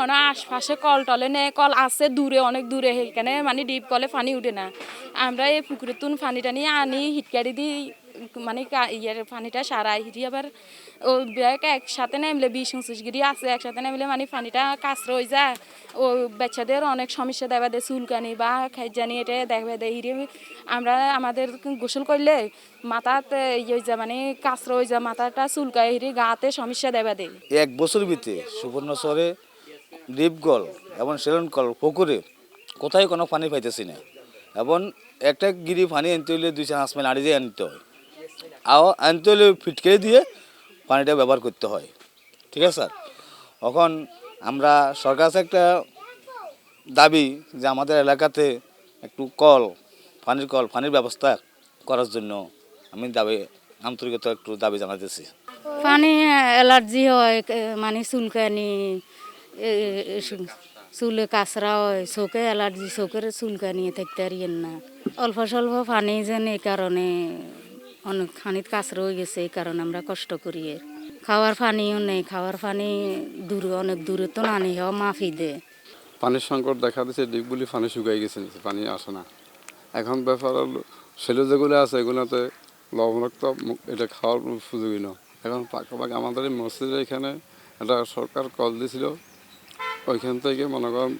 কোনো আশপাশে কল টলে নেই কল আছে দূরে, অনেক দূরে এখানে মানে ডিপ কলে পানি উঠে না। আমরা এই পুকুরের তুন পানিটা টানি আনি হিটকারি দিই মানে ইয়ের পানিটা সারাই, হিটি আবার ও ব্যাগ একসাথে নামলে পঁচিশ গিরি আছে, একসাথে নামলে মানে পানিটা কাঁচরা হয়ে যায়। ও বাচ্চাদের অনেক সমস্যা দেবা দেয়, চুলকানি বা খাইজানি, এটা দেখবে দেয়, হিরে আমরা আমাদের গোসল করলে মাথাতে ইয়ে হয়ে যায় মানে কাঁচরা হয়ে যায়, মাথাটা চুলকায়, হিরে গাতে সমস্যা দেবা দেয়। এক বছর ভিতরে সুবর্ণচরে ডিপগল এবং সেলনকল পুকুরে কোথায় কোনো পানি পাইতেছি না। এবং একটা গিরি পানি আনতে হলে দুই চার হাঁস আড়ি দিয়ে আনতে হয়। আও আনতে হলে ফিটকে দিয়ে পানিটা ব্যবহার করতে হয়। ঠিক আছে স্যার? এখন আমরা সরকার একটা দাবি যে আমাদের এলাকাতে একটু কল, পানির কল, পানির ব্যবস্থা করার জন্য আমি দাবি আন্তরিকতা একটু দাবি জানাতেছি পানি অ্যালার্জি হয় মানে চুলকানি চুলে কাঁচরা হয়, চোখে অ্যালার্জি, চোখের চুলকানি থাকতে আর না। অল্প স্বল্প পানি যেন এই কারণে অনেক খানিত কাঁচরা হয়ে গেছে এই কারণে আমরা কষ্ট করি এর। খাওয়ার পানিও নেই, খাওয়ার পানি দূরে, অনেক দূরে তো না নিয়ে মাফি দে। পানির সংকট দেখা দিচ্ছে ডিগগুলি পানি শুকাই গেছে পানি আসে না। এখন ব্যাপার হলো, সেলে যেগুলো আছে, এগুলোতে লবণাক্ত এটা খাওয়ার সুযোগই না এখন পাকাপাকি আমাদের মসজিদের এখানে একটা সরকার কল দিছিল ওইখান থেকে মনে করেন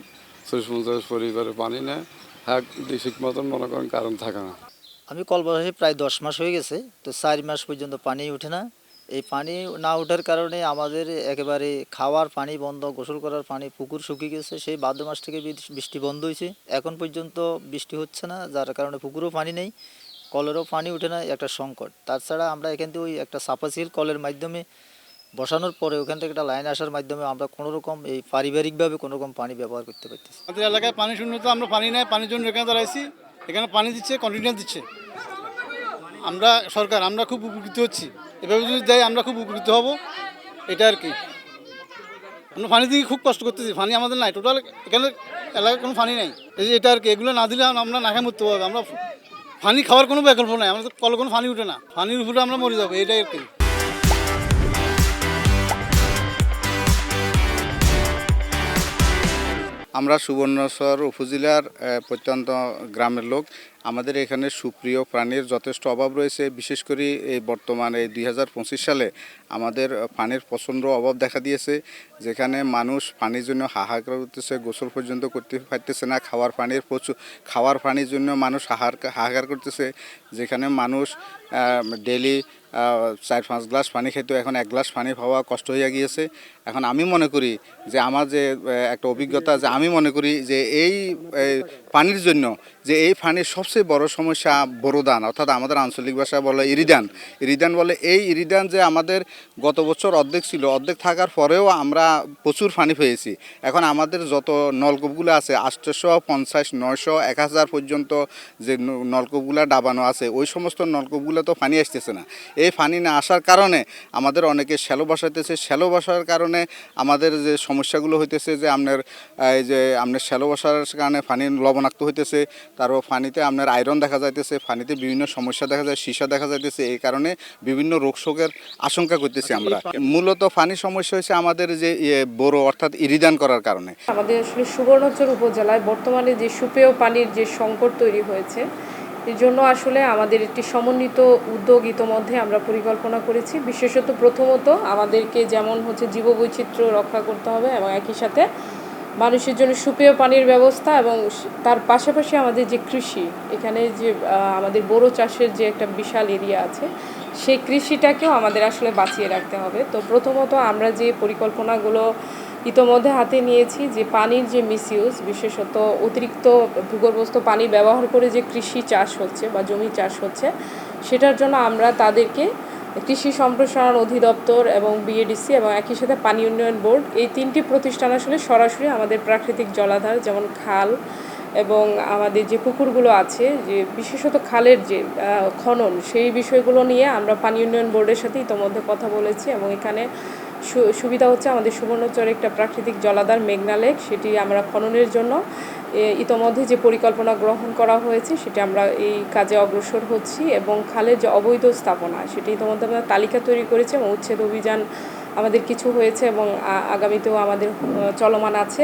চল্লিশ পঞ্চাশ পরিবারে পানি নেয় হ্যাঁ ঠিক মতন মনে করেন কারণ থাকে না। আমি কলবাসী প্রায় দশ মাস হয়ে গেছে, তো চার মাস পর্যন্ত পানি ওঠে না। এই পানি না ওঠার কারণে আমাদের একেবারে খাওয়ার পানি বন্ধ, গোসল করার পানি পুকুর শুকিয়ে গেছে। সেই ভাদ্র মাস থেকে বৃষ্টি- বন্ধ হয়েছে। এখন পর্যন্ত বৃষ্টি হচ্ছে না, যার কারণে পুকুরেও পানি নেই, কলেরও পানি ওঠে না একটা সংকট। তাছাড়া আমরা এখান থেকে ওই একটা সাপাসিল কলের মাধ্যমে বসানোর পরে ওখান থেকে একটা লাইন আসার মাধ্যমে আমরা কোনো রকম এই পারিবারিকভাবে কোনো রকম পানি ব্যবহার করতে পারতেছি আমাদের এলাকায় পানি শূন্যতা, আমরা পানি নেই, পানির জন্য এখানে দাঁড়াইছি। এখানে পানি দিচ্ছে কন্টিনিউ দিচ্ছে। আমরা সরকার, আমরা খুব উপকৃত হচ্ছি। এভাবে যদি দেয়, আমরা খুব উপকৃত হব। এটা আর কি। আমরা পানি দিয়ে খুব কষ্ট করতেছি। পানি আমাদের নাই। টোটাল এখানে এলাকায় কোনো পানি নাই। এই যে এটা আর কি, এগুলো না দিলে আমরা না খেয়ে মরতে পারব। আমরা পানি খাওয়ার কোনো বিকল্প নাই। আমাদের কল কোনো পানি উঠে না। পানির উপরে আমরা মরে যাব। এটাই আর কি। আমরা সুবর্ণসর উপজেলার প্রত্যন্ত গ্রামের লোক। আমাদের এখানে সুপ্রিয় প্রাণীর যথেষ্ট অভাব রয়েছে। বিশেষ করে এই বর্তমানে দুই হাজার পঁচিশ সালে আমাদের পানির প্রচণ্ড অভাব দেখা দিয়েছে। যেখানে মানুষ পানির জন্য হাহাকার করতেছে গোসল পর্যন্ত করতে পারতেছে না, খাওয়ার পানির প্রচুর, খাওয়ার পানির জন্য মানুষ হাহার, হাহাকার করতেছে। যেখানে মানুষ ডেলি চার পাঁচ গ্লাস পানি খেতে, এখন এক গ্লাস পানি পাওয়া কষ্ট হয়ে গিয়েছে। এখন আমি মনে করি যে আমার যে একটা অভিজ্ঞতা যে আমি মনে করি যে এই পানির জন্য যে এই পানির সবচেয়ে বড় সমস্যা বড়দান, অর্থাৎ আমাদের আঞ্চলিক ভাষা বলে ইরিদান। ইরিদান বলে এই ইরিদান যে আমাদের গত বছর অর্ধেক ছিল, অর্ধেক থাকার পরেও আমরা প্রচুর পানি পেয়েছি এখন আমাদের যত নলকূপগুলো আছে আটশোশো পঞ্চাশ নয়শো এক হাজার পর্যন্ত যে নলকূপগুলো ডাবানো আছে ওই সমস্ত নলকূপগুলো তো পানি আসতেছে না। এই পানি না আসার কারণে আমাদের অনেকে শ্যালো বসাইতেছে। শ্যালো বসার কারণে আমাদের যে সমস্যাগুলো হইতেছে যে আপনার এই যে আপনার শ্যালো বসার কারণে পানি লবণাক্ত হইতেছে তারপর পানিতে আপনার আয়রন দেখা যাইতেছে পানিতে বিভিন্ন সমস্যা দেখা যায় সীসা দেখা যাইতেছে এই কারণে বিভিন্ন রোগ শোকের আশঙ্কা করতেছি আমরা। মূলত পানি সমস্যা হয়েছে আমাদের যে ইয়ে বড় অর্থাৎ ইরিদান করার কারণে। আমাদের আসলে সুবর্ণচর উপজেলায় বর্তমানে যে সুপেয় পানির যে সংকট তৈরি হয়েছে, এর জন্য আসলে আমাদের একটি সমন্বিত উদ্যোগ ইতোমধ্যে আমরা পরিকল্পনা করেছি। বিশেষত প্রথমত আমাদেরকে যেমন হচ্ছে জীববৈচিত্র্য রক্ষা করতে হবে এবং একই সাথে মানুষের জন্য সুপেয় পানির ব্যবস্থা এবং তার পাশাপাশি আমাদের যে কৃষি, এখানে যে আমাদের বড় চাষের যে একটা বিশাল এরিয়া আছে সেই কৃষিটাকেও আমাদের আসলে বাঁচিয়ে রাখতে হবে। তো প্রথমত আমরা যে পরিকল্পনাগুলো ইতোমধ্যে হাতে নিয়েছি, যে পানির যে মিসইউজ বিশেষত অতিরিক্ত ভূগর্ভস্থ পানি ব্যবহার করে যে কৃষি চাষ হচ্ছে বা জমি চাষ হচ্ছে, সেটার জন্য আমরা তাদেরকে কৃষি সম্প্রসারণ অধিদপ্তর এবং বিএডিসি এবং একই সাথে পানি উন্নয়ন বোর্ড এই তিনটি প্রতিষ্ঠান আসলে সরাসরি আমাদের প্রাকৃতিক জলাধার যেমন খাল এবং আমাদের যে পুকুরগুলো আছে, যে বিশেষত খালের যে খনন, সেই বিষয়গুলো নিয়ে আমরা পানি উন্নয়ন বোর্ডের সাথে ইতোমধ্যে কথা বলেছি এবং এখানে সুবিধা হচ্ছে আমাদের সুবর্ণচরে একটা প্রাকৃতিক জলাধার মেঘনা লেক, সেটি আমরা খননের জন্য ইতোমধ্যে যে পরিকল্পনা গ্রহণ করা হয়েছে, সেটি আমরা এই কাজে অগ্রসর হচ্ছি এবং খালের যে অবৈধ স্থাপনা, সেটি ইতোমধ্যে আমরা তালিকা তৈরি করেছি এবং উচ্ছেদ অভিযান আমাদের কিছু হয়েছে এবং আগামীতেও আমাদের চলমান আছে।